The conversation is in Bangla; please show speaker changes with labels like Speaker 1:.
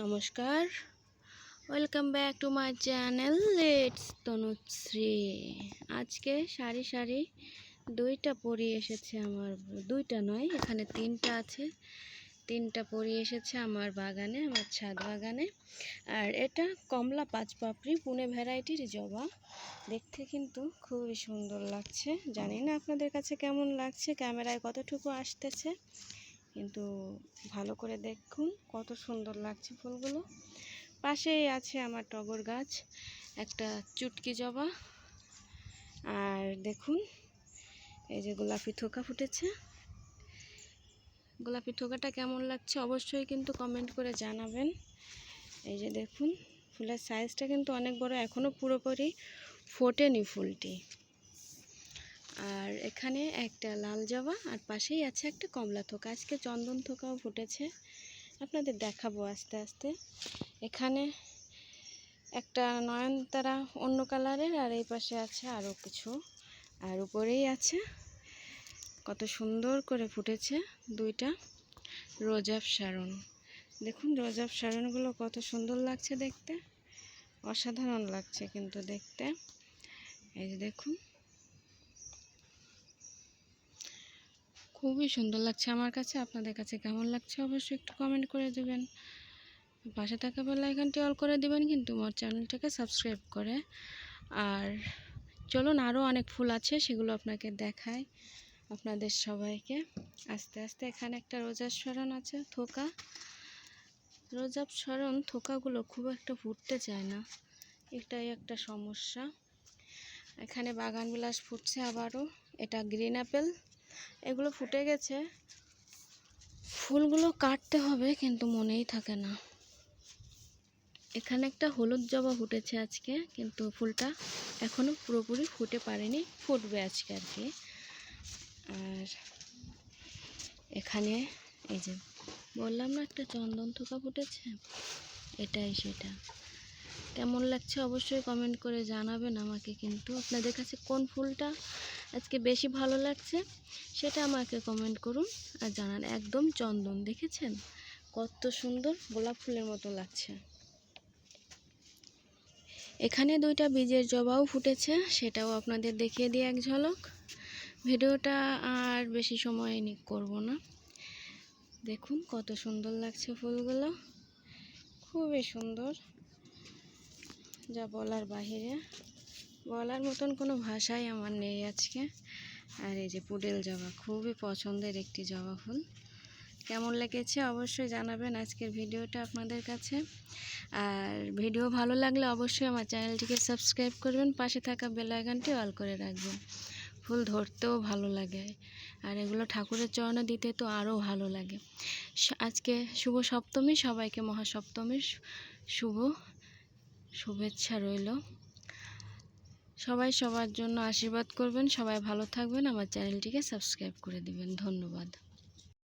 Speaker 1: নমস্কার। Welcome back to my channel let's Tanushree আজকে সারি সারি দুইটা পরি এসেছে আমার, দুইটা নয়, এখানে তিনটা আছে। তিনটা পরি এসেছে আমার বাগানে, আমার ছাদ বাগানে। আর এটা কমলা পাঁচ পাপড়ি পুনে ভ্যারাইটির জবা। দেখতে কিন্তু খুবই সুন্দর লাগছে। জানি না আপনাদের কাছে কেমন লাগছে, ক্যামেরায় কতটুকু আসতেছে। কিন্তু ভালো করে দেখুন কত সুন্দর লাগছে ফুলগুলো। পাশেই আছে আমার টগর গাছ, একটা চুটকি জবা। আর দেখুন, এই যে গোলাপি থোকা ফুটেছে। গোলাপি থোকাটা কেমন লাগছে অবশ্যই কিন্তু কমেন্ট করে জানাবেন। এই যে দেখুন, ফুলের সাইজটা কিন্তু অনেক বড় এখনও পুরোপুরি ফোটেনি ফুলটি। আর এখানে একটা লাল জবা, আর পাশেই আছে একটা কমলা থোকা। আজকে চন্দন থোকাও ফুটেছে। আপনাদের দেখাবো আস্তে আস্তে। এখানে একটা নয়নতারা অন্য কালারের, আর এই পাশে আছে আরও কিছু। আর উপরেই আছে, কত সুন্দর করে ফুটেছে দুইটা রোজাব সারণ দেখুন রোজাব সারণগুলো কত সুন্দর লাগছে দেখতে। অসাধারণ লাগছে কিন্তু দেখতে। এই যে দেখুন। খুবই সুন্দর লাগছে আমার কাছে। আপনাদের কাছে কেমন লাগছে অবশ্যই একটু কমেন্ট করে দেবেন। পাশে থাকা বেল আইকনটি অল করে দেবেন কিন্তু আমার চ্যানেলটাকে সাবস্ক্রাইব করে। আর চলুন আরও অনেক ফুল আছে সেগুলো আপনাকে দেখায় আপনাদের সবাইকে। আস্তে আস্তে এখানে একটা রোজার স্মরণ আছে, থোকা। রোজাব স্মরণ থোকাগুলো খুব একটা ফুটতে চায় না। এটাই একটা সমস্যা। এখানে বাগান বিলাস ফুটছে আবারও। এটা গ্রিন অ্যাপেল এগুলো ফুটে গেছে। ফুলগুলো কাটতে হবে, কিন্তু মনেই থাকে না। এখানে একটা হলুদ জবা ফুটেছে আজকে, কিন্তু ফুলটা এখনও পুরোপুরি ফুটে পারেনি, ফুটবে আজকে আর কি। আর এখানে এই যে বললাম না একটা চন্দন থোকা ফুটেছে? এটাই সেটা। কেমন লাগছে অবশ্যই কমেন্ট করে জানাবেন আমাকে কিন্তু। আপনাদের কাছে কোন ফুলটা আজকে বেশি ভালো লাগছে সেটা আমাকে কমেন্ট করুন আর জানান। একদম চন্দন, দেখেছেন? কত সুন্দর গোলাপ ফুলের মতো লাগছে। এখানে দুইটা বীজের জবাও ফুটেছে, সেটাও আপনাদের দেখিয়ে দিই এক ঝলক। ভিডিওটা আর বেশি সময় নি করব না। দেখুন কত সুন্দর লাগছে ফুলগুলো। খুবই সুন্দর। যা বলার বাহিরে। বলার মতন কোনো ভাষাই আমার নেই আজকে। আর এই যে পুডেল জবা, খুবই পছন্দের একটি জবা ফুল। কেমন লেগেছে অবশ্যই জানাবেন আজকের ভিডিওটা আপনাদের কাছে। আর ভিডিও ভালো লাগলে অবশ্যই আমার চ্যানেলটিকে সাবস্ক্রাইব করবেন, পাশে থাকা বেলাইকানটি অল করে রাখবেন। ফুল ধরতেও ভালো লাগে। আর এগুলো ঠাকুরের চরণে দিতে তো আরও ভালো লাগে। আজকে শুভ সপ্তমী, সবাইকে মহাসপ্তমীর শুভ শুভেচ্ছা রইল। সবাই সবার জন্য আশীর্বাদ করবেন, সবাই ভালো থাকবেন। আমার চ্যানেলটিকে সাবস্ক্রাইব করে দিবেন। ধন্যবাদ।